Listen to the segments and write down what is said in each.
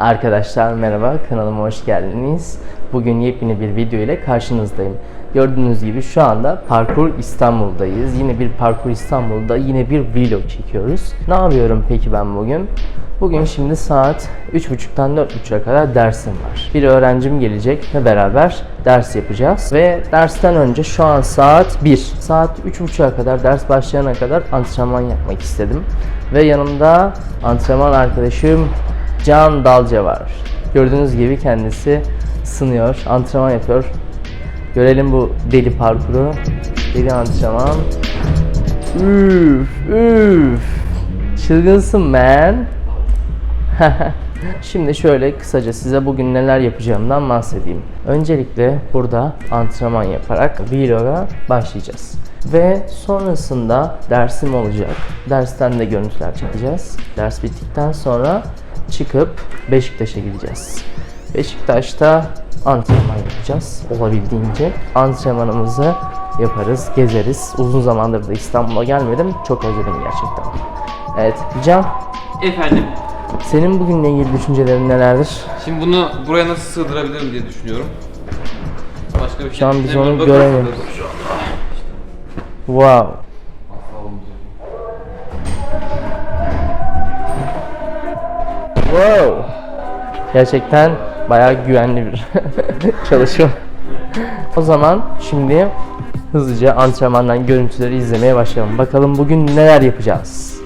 Arkadaşlar merhaba, kanalıma hoş geldiniz. Bugün yepyeni bir video ile karşınızdayım. Gördüğünüz gibi şu anda Parkur İstanbul'dayız. Yine bir Parkur İstanbul'da yine bir vlog çekiyoruz. Ne yapıyorum peki ben bugün? Bugün şimdi saat 3.30'dan 4.30'a kadar dersim var. Bir öğrencim gelecek ve beraber ders yapacağız. Ve dersten önce şu an saat 1. Saat 3.30'a kadar ders başlayana kadar antrenman yapmak istedim. Ve yanımda antrenman arkadaşım Can Dalca var. Gördüğünüz gibi kendisi ısınıyor, antrenman yapıyor. Görelim bu deli parkuru. Deli antrenman. Üf, üf. Çılgınsın man. Şimdi şöyle kısaca size bugün neler yapacağımdan bahsedeyim. Öncelikle burada antrenman yaparak vloga başlayacağız. Ve sonrasında dersim olacak. Dersten de görüntüler çekeceğiz. Ders bittikten sonra çıkıp Beşiktaş'a gideceğiz. Beşiktaş'ta antrenman yapacağız olabildiğince. Antrenmanımızı yaparız, gezeriz. Uzun zamandır da İstanbul'a gelmedim. Çok özledim gerçekten. Evet, Can, Efendim, senin bugünle ilgili düşüncelerin nelerdir? şimdi bunu buraya nasıl sığdırabilirim diye düşünüyorum. Başka bir şey Şu an biz düşünemiyorum. onu göremiyoruz. Wow. Wow. Gerçekten bayağı güvenli bir çalışma. o zaman şimdi hızlıca antrenmandan görüntüleri izlemeye başlayalım. Bakalım bugün neler yapacağız.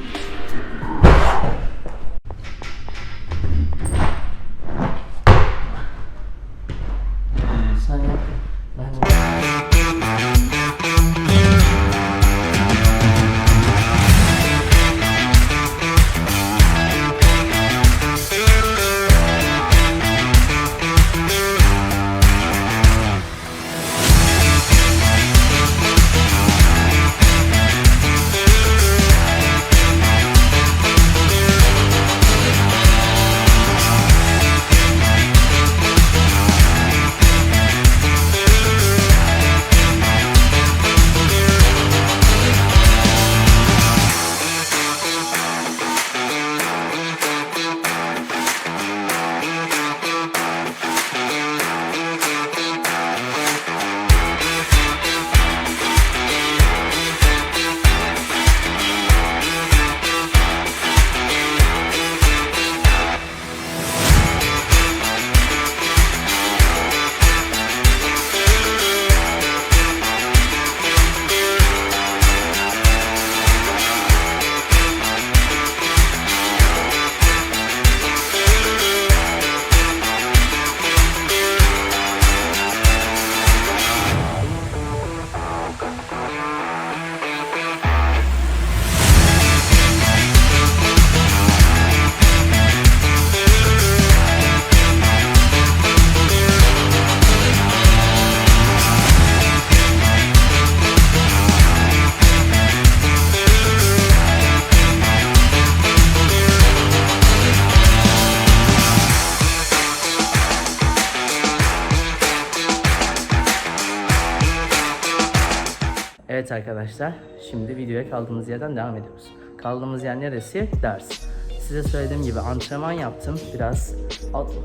Evet arkadaşlar, şimdi videoya kaldığımız yerden devam ediyoruz. Kaldığımız yer neresi? Ders. Size söylediğim gibi antrenman yaptım. Biraz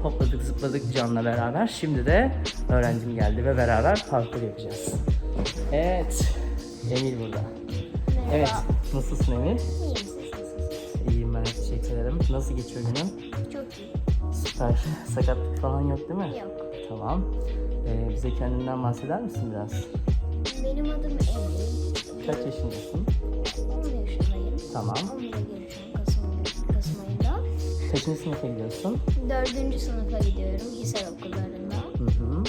hopladık zıpladık Can'la beraber. Şimdi de öğrencim geldi ve beraber parkur yapacağız. Evet, Emil burada. Evet, nasılsın Emil? İyiyim? İyiyim ben, teşekkür ederim. Nasıl geçiyor günün? Çok iyi. Süper. Sakatlık falan yok değil mi? Yok. Tamam. Ee, bize kendinden bahseder misin biraz? Benim adım Emre. Kaç yaşındasın? 10 yaşındayım. Tamam. 11'e gireceğim Kasım, Kasım ayında. Kaçıncı sınıfa gidiyorsun? 4. sınıfa gidiyorum hisar okullarında. Hı hı.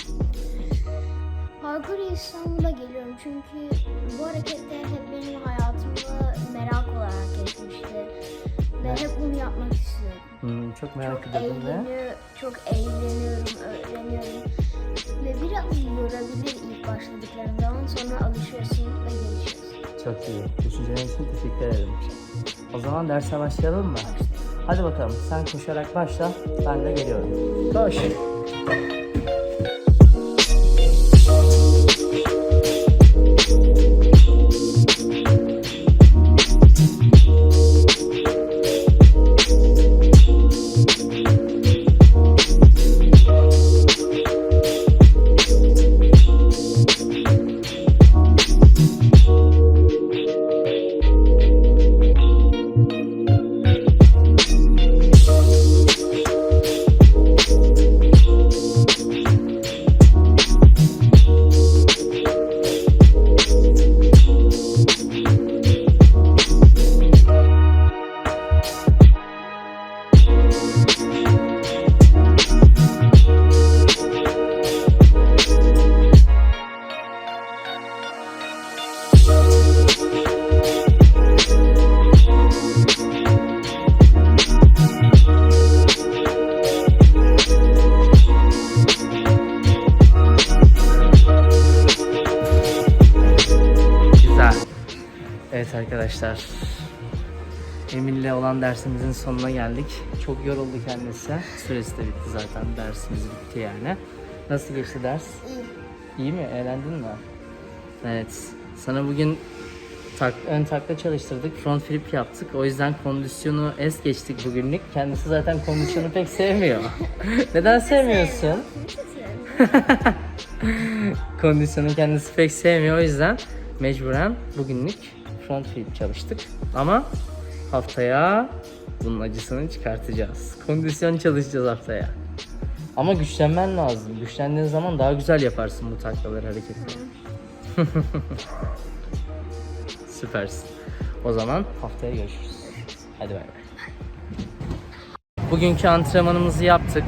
Parkur İstanbul'a geliyorum çünkü bu hareketler hep benim hayatımda merak olarak geçmişti. Ve hep bunu yapmak istiyordum. Hmm, çok merak Çok ediyordum eğleniyor, çok eğleniyorum, öğreniyorum. Ve biraz yorabilir ilk başladıklarında ama sonra alışıyorsun ve gelişiyorsun. çok iyi. Düşüncelerin için teşekkür ederim. O zaman derse başlayalım mı? Hadi bakalım sen koşarak başla ben de geliyorum. Koş. Arkadaşlar. Emir'le olan dersimizin sonuna geldik. Çok yoruldu kendisi. Süresi de bitti zaten. Dersimiz bitti yani. Nasıl geçti ders? İyi. İyi mi? Eğlendin mi? Evet. Sana bugün tak, ön takla çalıştırdık. Front flip yaptık. O yüzden kondisyonu es geçtik bugünlük. Kendisi zaten kondisyonu pek sevmiyor. Neden sevmiyorsun? Kondisyonu kendisi pek sevmiyor. O yüzden mecburen bugünlük front flip çalıştık. Ama haftaya bunun acısını çıkartacağız. Kondisyon çalışacağız haftaya. Ama güçlenmen lazım. Güçlendiğin zaman daha güzel yaparsın bu taklaları, hareketleri. Süpersin. O zaman haftaya görüşürüz. Hadi bay bay. Bugünkü antrenmanımızı yaptık.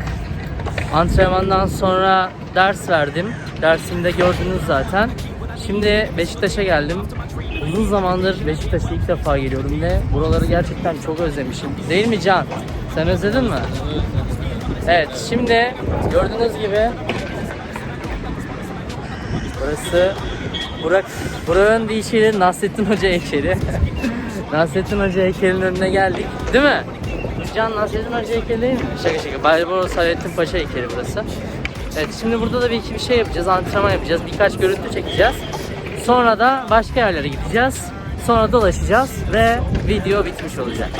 Antrenmandan sonra ders verdim. Dersimde gördünüz zaten. Şimdi Beşiktaş'a geldim. Uzun zamandır Beşiktaş'a ilk defa geliyorum ve buraları gerçekten çok özlemişim. Değil mi Can? Sen özledin mi? Evet, şimdi gördüğünüz gibi burası Burak Burak'ın deyişiyle Nasrettin Hoca heykeli. Nasrettin Hoca heykelinin önüne geldik. Değil mi? Can Nasrettin Hoca heykeli değil mi? Şaka şaka. Baybur Saadettin Paşa heykeli burası. Evet şimdi burada da bir iki bir şey yapacağız. Antrenman yapacağız. Birkaç görüntü çekeceğiz. Sonra da başka yerlere gideceğiz. Sonra dolaşacağız ve video bitmiş olacak.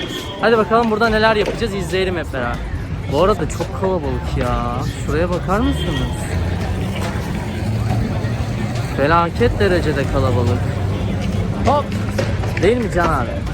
Hadi bakalım burada neler yapacağız izleyelim hep beraber. Bu arada çok kalabalık ya. Şuraya bakar mısınız? Felaket derecede kalabalık. Hop! Değil mi Can abi?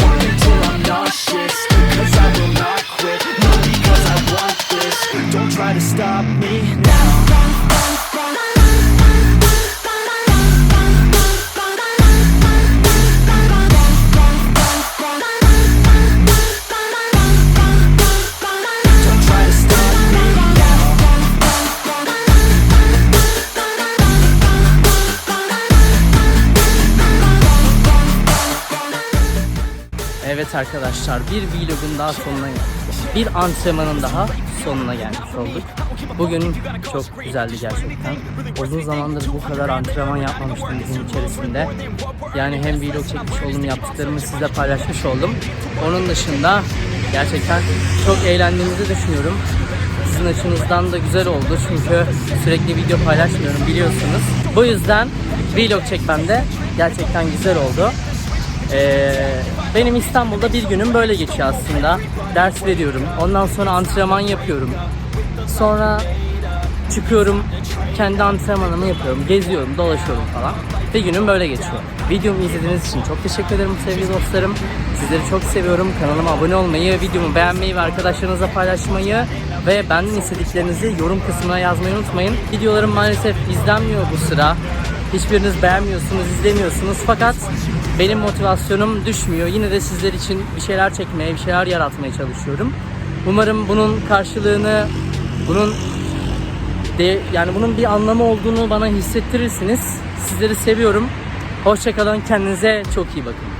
Evet arkadaşlar bir vlogun daha sonuna geldik. Bir antrenmanın daha sonuna gelmiş olduk. Bugün çok güzeldi gerçekten. Uzun zamandır bu kadar antrenman yapmamıştım gün içerisinde. Yani hem vlog çekmiş oldum, yaptıklarımı sizle paylaşmış oldum. Onun dışında gerçekten çok eğlendiğimizi düşünüyorum. Sizin açınızdan da güzel oldu çünkü sürekli video paylaşmıyorum biliyorsunuz. Bu yüzden vlog çekmem de gerçekten güzel oldu. Ee, benim İstanbul'da bir günüm böyle geçiyor aslında. Ders veriyorum. Ondan sonra antrenman yapıyorum. Sonra çıkıyorum. Kendi antrenmanımı yapıyorum. Geziyorum, dolaşıyorum falan. Bir günüm böyle geçiyor. Videomu izlediğiniz için çok teşekkür ederim sevgili dostlarım. Sizleri çok seviyorum. Kanalıma abone olmayı, videomu beğenmeyi ve arkadaşlarınızla paylaşmayı ve benden istediklerinizi yorum kısmına yazmayı unutmayın. Videolarım maalesef izlenmiyor bu sıra. Hiçbiriniz beğenmiyorsunuz, izlemiyorsunuz fakat benim motivasyonum düşmüyor. Yine de sizler için bir şeyler çekmeye, bir şeyler yaratmaya çalışıyorum. Umarım bunun karşılığını, bunun de, yani bunun bir anlamı olduğunu bana hissettirirsiniz. Sizleri seviyorum. Hoşçakalın, kendinize çok iyi bakın.